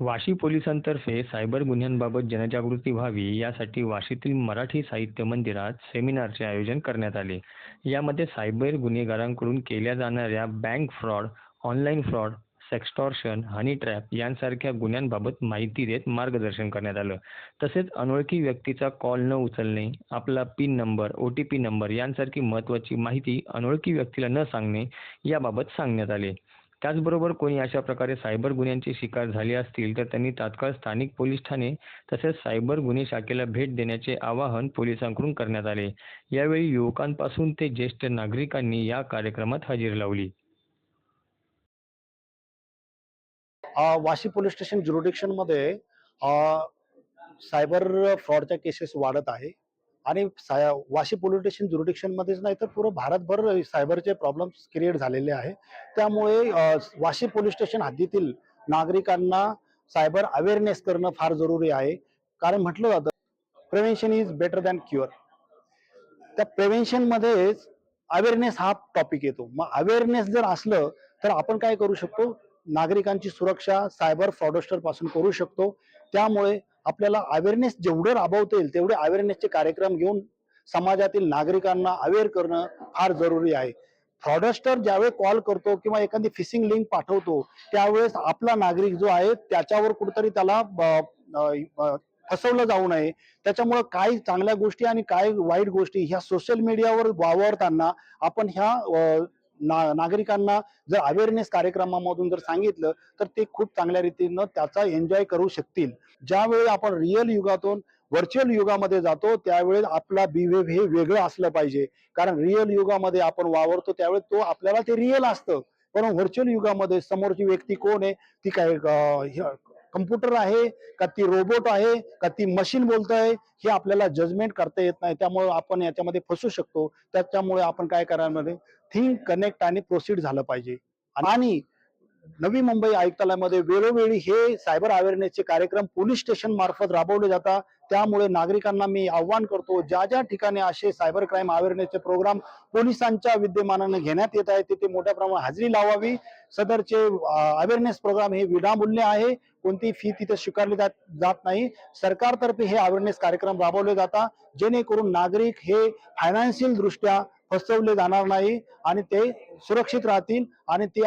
Vashi पोलिसांतर्फे cyber गुन्ह्यांबाबत जनजागृती व्हावी यासाठी वाशीतील मराठी साहित्य मंदिरात सेमिनारचे आयोजन करण्यात आले. यामध्ये सायबर गुन्हेगारांकडून केल्या जाणाऱ्या bank fraud online fraud sextortion honey trap यांसारख्या गुन्ह्यांबाबत माहिती देत मार्गदर्शन करण्यात आलं. तसेच अनोळखी व्यक्तीचा कॉल न उचलणे आपला pin number O T P number यांसारखी महत्त्वाची माहिती अनोळखी व्यक्तीला न सांगणे याबाबत सांगण्यात आले. त्याचबरोबर कोणी अशा प्रकारे सायबर गुन्ह्यांची शिकार झाली असतील तर त्यांनी तात्काळ स्थानिक पोलीस ठाणे तसेच सायबर गुन्हे शाखेला भेट देण्याचे आवाहन पोलिसांकडून करण्यात आले. यावेळी युवकांपासून ते ज्येष्ठ नागरिकांनी या कार्यक्रमात हजेरी लावली. वाशी पोलीस स्टेशन ज्युरिडिक्शनमध्ये मध्ये सायबर फ्रॉडच्या केसेस वाढत आहे. आणि साय वाशी पोलीस स्टेशन ज्युरिडिक्शनमध्येच नाही तर पूर्ण भारतभर सायबरचे प्रॉब्लेम्स क्रिएट झालेले आहे. त्यामुळे वाशी पोलीस स्टेशन हद्दीतील नागरिकांना सायबर अवेअरनेस करणं फार जरुरी आहे. कारण म्हटलं जातं prevention is better than cure त्या प्रिव्हेन्शनमध्येच अवेअरनेस हा टॉपिक येतो. मग अवेअरनेस जर असलं तर आपण काय करू शकतो? नागरिकांची सुरक्षा सायबर फ्रॉडस्टरपासून करू शकतो. त्यामुळे आपल्याला अवेअरनेस जेवढं राबवता येईल तेवढे अवेअरनेसचे कार्यक्रम घेऊन समाजातील नागरिकांना अवेअर करणं फार जरुरी आहे. फ्रॉडस्टर ज्यावेळी कॉल करतो किंवा एखादी फिशिंग लिंक पाठवतो त्यावेळेस आपला नागरिक जो आहे त्याच्यावर कुठेतरी त्याला ब- फसवलं जाऊ नये. त्याच्यामुळं काय चांगल्या गोष्टी आणि काय वाईट गोष्टी ह्या सोशल मीडियावर वावरताना आपण ह्या ना नागरिकांना जर अवेअरनेस कार्यक्रमामधून जर सांगितलं तर ते खूप चांगल्या रीतीनं त्याचा एन्जॉय करू शकतील. ज्यावेळी आपण रिअल युगातून व्हर्च्युअल युगामध्ये जातो त्यावेळेस आपला बिहेव हे वेगळं असलं पाहिजे. कारण रिअल युगामध्ये आपण वावरतो त्यावेळेस तो आपल्याला ते रिअल असतं. पण व्हर्च्युअल युगामध्ये समोरची व्यक्ती कोण आहे? ती काय कम्प्युटर आहे का ती रोबोट आहे का ती मशीन बोलत आहे हे आपल्याला जजमेंट करता येत नाही. त्यामुळे आपण याच्यामध्ये फसू शकतो. त्याच्यामुळे आपण काय करायमध्ये थिंक कनेक्ट आणि प्रोसीड झालं पाहिजे. आणि नवी मुंबई आयुक्तालयामध्ये वेळोवेळी हे सायबर अवेअरनेसचे कार्यक्रम पोलीस स्टेशन मार्फत राबवले जातात. त्यामुळे नागरिकांना मी आव्हान करतो ज्या ज्या ठिकाणी असे सायबर क्राईम अवेअरनेसचे प्रोग्राम पोलिसांच्या विद्यमानाने घेण्यात येत आहे तिथे मोठ्या प्रमाणात हजेरी लावावी. सदरचे अवेअरनेस प्रोग्राम हे विनामूल्य आहे. कोणती फी तिथे स्वीकारली जात जात नाही. सरकारतर्फे हे अवेअरनेस कार्यक्रम राबवले जातात. जेणेकरून नागरिक हे फायनान्शियल दृष्ट्या फसवले जाणार नाही आणि ते सुरक्षित राहतील आणि ते